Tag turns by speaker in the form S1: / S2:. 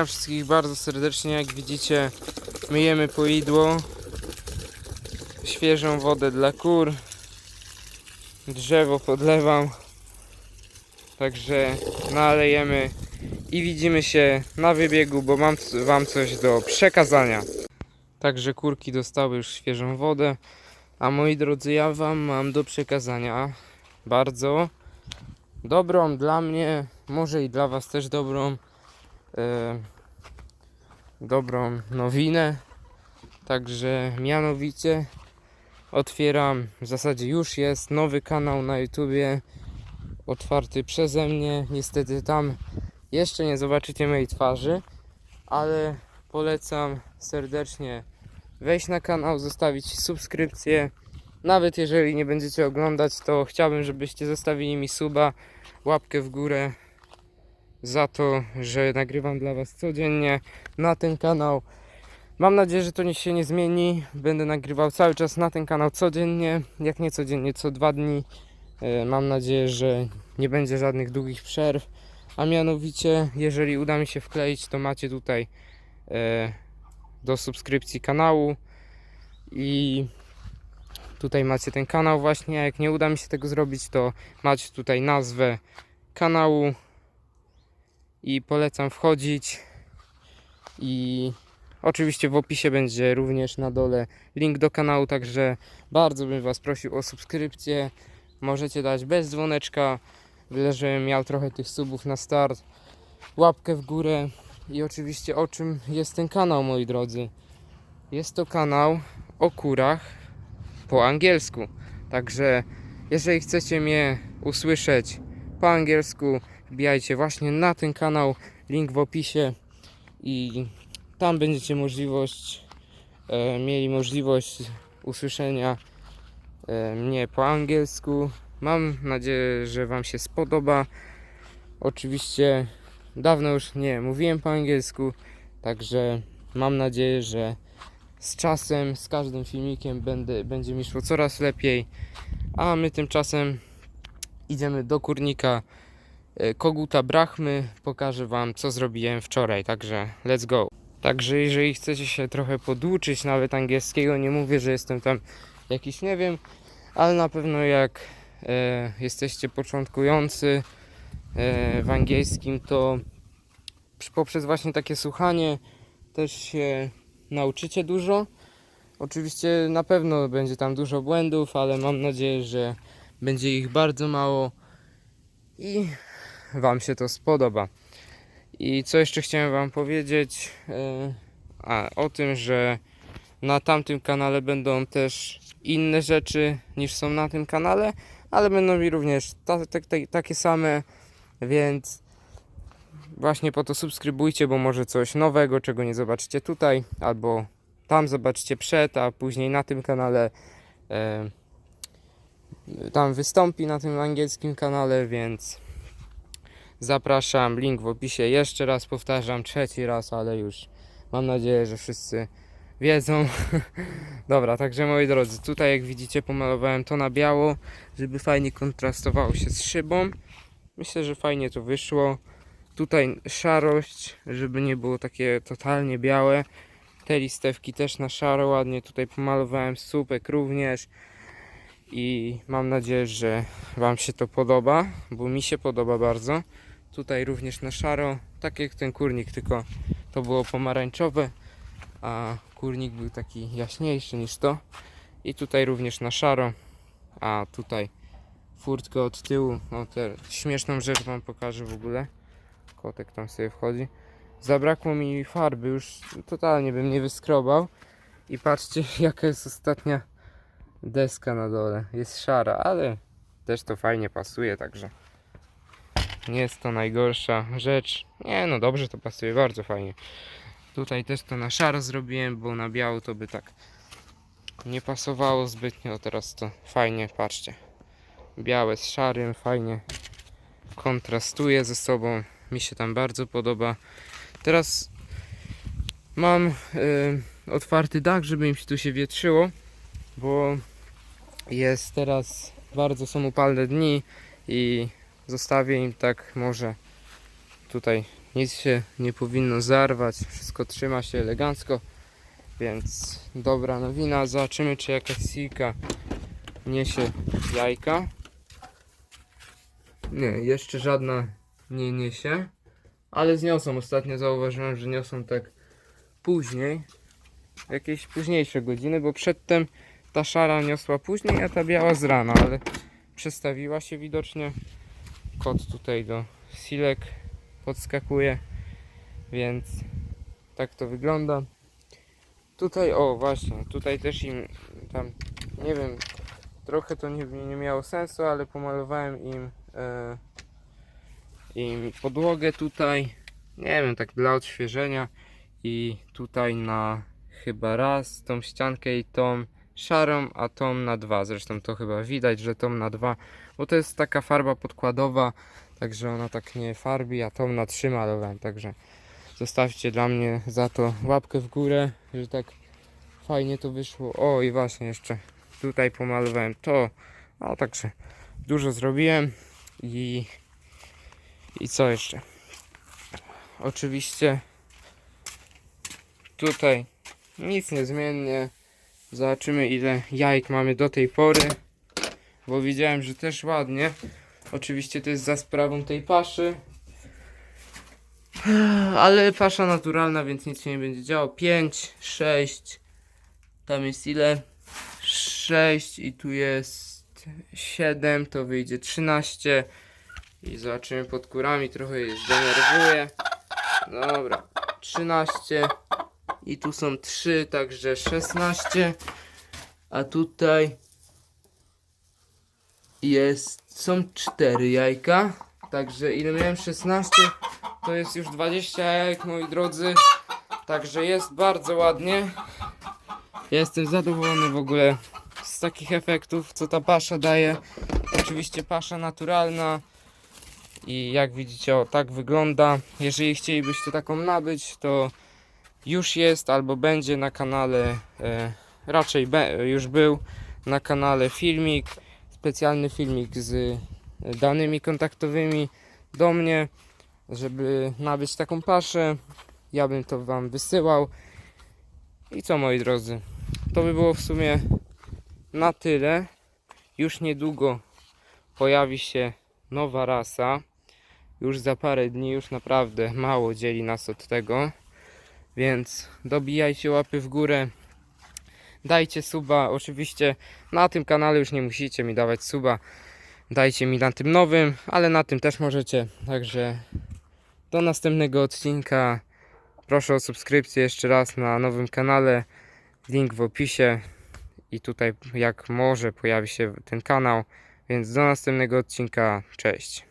S1: Witam wszystkich bardzo serdecznie. Jak widzicie, myjemy poidło, świeżą wodę dla kur, drzewo podlewam, także nalejemy i widzimy się na wybiegu, bo mam Wam coś do przekazania. Także kurki dostały już świeżą wodę, a moi drodzy, ja Wam mam do przekazania bardzo dobrą dla mnie, może i dla Was też dobrą dobrą nowinę. Także mianowicie otwieram, w zasadzie już jest nowy kanał na YouTubie otwarty przeze mnie. Niestety tam jeszcze nie zobaczycie mojej twarzy, ale polecam serdecznie wejść na kanał, zostawić subskrypcję. Nawet jeżeli nie będziecie oglądać, to chciałbym, żebyście zostawili mi suba, łapkę w górę za to, że nagrywam dla Was codziennie na ten kanał. Mam nadzieję, że to nic się nie zmieni. Będę nagrywał cały czas na ten kanał codziennie, jak nie codziennie, co dwa dni. E, Mam nadzieję, że nie będzie żadnych długich przerw. A mianowicie, jeżeli uda mi się wkleić, to macie tutaj e, do subskrypcji kanału i tutaj macie ten kanał właśnie. A jak nie uda mi się tego zrobić, to macie tutaj nazwę kanału i polecam wchodzić. I oczywiście w opisie będzie również na dole link do kanału, także bardzo bym Was prosił o subskrypcję. Możecie dać bez dzwoneczka, byle żebym miał trochę tych subów na start, łapkę w górę. I oczywiście o czym jest ten kanał moi drodzy. Jest to kanał o kurach po angielsku, także jeżeli chcecie mnie usłyszeć po angielsku, wbijajcie właśnie na ten kanał, link w opisie i tam będziecie możliwość, e, mieli możliwość usłyszenia e, mnie po angielsku. Mam nadzieję, że Wam się spodoba. Oczywiście dawno już nie mówiłem po angielsku, także mam nadzieję, że z czasem, z każdym filmikiem będę, będzie mi szło coraz lepiej. A my tymczasem idziemy do kurnika koguta brachmy. Pokażę Wam, co zrobiłem wczoraj, także let's go. Także jeżeli chcecie się trochę poduczyć, nawet angielskiego, nie mówię, że jestem tam jakiś, nie wiem, ale na pewno jak e, jesteście początkujący e, w angielskim, to poprzez właśnie takie słuchanie też się nauczycie dużo. Oczywiście na pewno będzie tam dużo błędów, ale mam nadzieję, że będzie ich bardzo mało i Wam się to spodoba. I co jeszcze chciałem Wam powiedzieć? e, A, o tym, że na tamtym kanale będą też inne rzeczy niż są na tym kanale, ale będą i również ta, ta, ta, takie same, więc właśnie po to subskrybujcie, bo może coś nowego, czego nie zobaczycie tutaj, albo tam zobaczycie przed, a później na tym kanale e, tam wystąpi na tym angielskim kanale, więc Zapraszam, link w opisie. Jeszcze raz powtarzam, trzeci raz, ale już mam nadzieję, że wszyscy wiedzą. Dobra, także moi drodzy, tutaj jak widzicie pomalowałem to na biało, żeby fajnie kontrastowało się z szybą. Myślę, że fajnie to wyszło. Tutaj szarość, żeby nie było takie totalnie białe. Te listewki też na szaro ładnie tutaj pomalowałem, słupek również. I mam nadzieję, że Wam się to podoba, bo mi się podoba bardzo. Tutaj również na szaro, tak jak ten kurnik, tylko to było pomarańczowe, a kurnik był taki jaśniejszy niż to. I tutaj również na szaro, a tutaj furtkę od tyłu. No tę śmieszną rzecz Wam pokażę w ogóle. Kotek tam sobie wchodzi. Zabrakło mi farby, już totalnie bym nie wyskrobał. I patrzcie jaka jest ostatnia deska na dole. Jest szara, ale też to fajnie pasuje, także nie jest to najgorsza rzecz. Nie, no dobrze to pasuje, bardzo fajnie. Tutaj też to na szaro zrobiłem, bo na biało to by tak nie pasowało zbytnio. Teraz to fajnie, patrzcie. Białe z szarym, fajnie kontrastuje ze sobą. Mi się tam bardzo podoba. Teraz mam y, otwarty dach, żeby im się tu się wietrzyło, bo jest teraz bardzo są upalne dni i zostawię im tak może tutaj nic się nie powinno zarwać, wszystko trzyma się elegancko, więc dobra nowina, zobaczymy czy jakaś silka niesie jajka. Nie, jeszcze żadna nie niesie, ale zniosą, ostatnio zauważyłem, że niosą tak później, jakieś późniejsze godziny, bo przedtem ta szara niosła później, a ta biała z rana, ale przestawiła się widocznie. Kot tutaj do silek podskakuje, więc tak to wygląda. Tutaj, o właśnie, tutaj też im tam, nie wiem, trochę to nie, nie miało sensu, ale pomalowałem im, e, im podłogę tutaj, nie wiem, tak dla odświeżenia i tutaj na chyba raz tą ściankę i tą szarą, a tą na dwa. Zresztą to chyba widać, że tą na dwa, bo to jest taka farba podkładowa, także ona tak nie farbi, a tą na trzy malowałem, także zostawcie dla mnie za to łapkę w górę, że tak fajnie to wyszło. O i właśnie jeszcze tutaj pomalowałem to, a także dużo zrobiłem i i co jeszcze? Oczywiście tutaj nic niezmiennie. Zobaczymy ile jajek mamy do tej pory. Bo widziałem, że też ładnie. Oczywiście to jest za sprawą tej paszy. Ale pasza naturalna, więc nic się nie będzie działo. 5, 6. Tam jest ile? 6 i tu jest 7, to wyjdzie 13. I zobaczymy pod kurami, trochę je zdenerwuję. Dobra, 13. I tu są 3, także 16. A tutaj jest, są 4 jajka. Także ile miałem 16, to jest już 20 jajek, moi drodzy. Także jest bardzo ładnie. Ja jestem zadowolony w ogóle z takich efektów, co ta pasza daje. Oczywiście pasza naturalna. I jak widzicie, o tak wygląda. Jeżeli chcielibyście taką nabyć, to już jest albo będzie na kanale, e, raczej już był na kanale filmik, specjalny filmik z e, danymi kontaktowymi do mnie, żeby nabyć taką paszę. Ja bym to Wam wysyłał. I co moi drodzy, to by było w sumie na tyle. Już niedługo pojawi się nowa rasa. Już za parę dni, już naprawdę mało dzieli nas od tego. Więc dobijajcie łapy w górę. Dajcie suba. Oczywiście na tym kanale już nie musicie mi dawać suba. Dajcie mi na tym nowym, ale na tym też możecie. Także do następnego odcinka. Proszę o subskrypcję jeszcze raz na nowym kanale. Link w opisie. I tutaj jak może pojawi się ten kanał. Więc do następnego odcinka. Cześć.